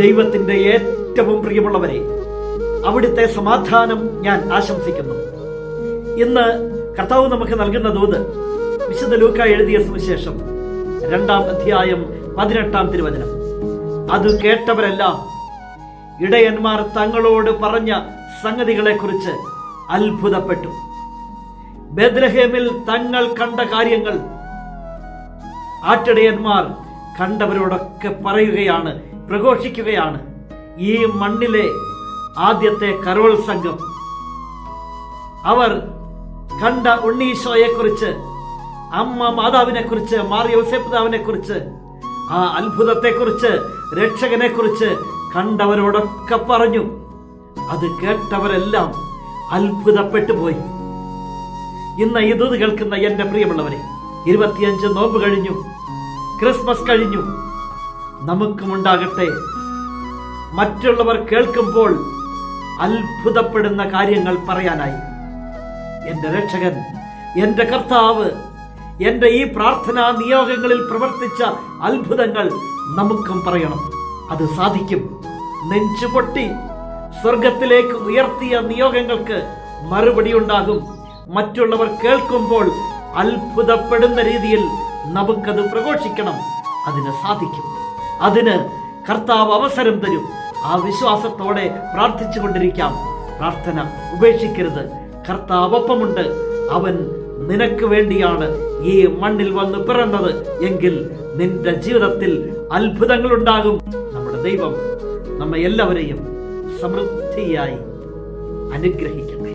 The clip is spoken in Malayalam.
ദൈവത്തിന്റെ ഏറ്റവും പ്രിയമുള്ളവരെ അവിടുത്തെ സമാധാനം ഞാൻ ആശംസിക്കുന്നു. ഇന്ന് കർത്താവ് നമുക്ക് നൽകുന്ന ദൂത് വിശുദ്ധ ലൂക്ക എഴുതിയ സുവിശേഷം രണ്ടാം അധ്യായം പതിനെട്ടാം തിരുവചനം. അത് കേട്ടവരെല്ലാം ഇടയന്മാർ തങ്ങളോട് പറഞ്ഞ സംഗതികളെക്കുറിച്ച് അത്ഭുതപ്പെട്ടു. ബദ്രഹേമിൽ തങ്ങൾ കണ്ട കാര്യങ്ങൾ ആട്ടിടയന്മാർ കണ്ടവരോടൊക്കെ പറയുകയാണ് പ്രഘോഷിക്കുകയാണ്. ഈ മണ്ണിലെ ആദ്യത്തെ കരോൾ സംഘം. അവർ കണ്ട ഉണ്ണീശോയെ കുറിച്ച് അമ്മ മാതാവിനെ കുറിച്ച് മാറിയ കുറിച്ച് ആ അത്ഭുതത്തെ കുറിച്ച് രക്ഷകനെ കുറിച്ച് കണ്ടവരോടൊക്കെ പറഞ്ഞു. അത് കേട്ടവരെല്ലാം അത്ഭുതപ്പെട്ടു പോയി. ഇന്ന് ഇത് കേൾക്കുന്ന എന്റെ പ്രിയമുള്ളവരെ ഇരുപത്തിയഞ്ച് നോമ്പ് കഴിഞ്ഞു ക്രിസ്മസ് കഴിഞ്ഞു. നമുക്കുമുണ്ടാകട്ടെ. മറ്റുള്ളവർ കേൾക്കുമ്പോൾ അത്ഭുതപ്പെടുന്ന കാര്യങ്ങൾ പറയാനായി. എന്റെ രക്ഷകൻ എന്റെ കർത്താവ് എന്റെ ഈ പ്രാർത്ഥനാ നിയോഗങ്ങളിൽ പ്രവർത്തിച്ച അത്ഭുതങ്ങൾ നമുക്കും പറയണം. അത് സാധിക്കും. നെഞ്ചു പൊട്ടി സ്വർഗത്തിലേക്ക് ഉയർത്തിയ നിയോഗങ്ങൾക്ക് മറുപടി ഉണ്ടാകും. മറ്റുള്ളവർ കേൾക്കുമ്പോൾ അത്ഭുതപ്പെടുന്ന രീതിയിൽ നമുക്കത് പ്രഘോഷിക്കണം. അതിന് സാധിക്കും. അതിന് കർത്താവ് അവസരം തരും. ആ വിശ്വാസത്തോടെ പ്രാർത്ഥിച്ചു കൊണ്ടിരിക്കാം പ്രാർത്ഥന ഉപേക്ഷിക്കരുത്. കർത്താവ് ഒപ്പമുണ്ട് അവൻ നിനക്ക് വേണ്ടിയാണ് ഈ മണ്ണിൽ വന്ന് പിറന്നത്. എങ്കിൽ നിന്റെ ജീവിതത്തിൽ അത്ഭുതങ്ങൾ ഉണ്ടാകും നമ്മുടെ ദൈവം നമ്മെ എല്ലാവരെയും സമൃദ്ധിയായി അനുഗ്രഹിക്കട്ടെ.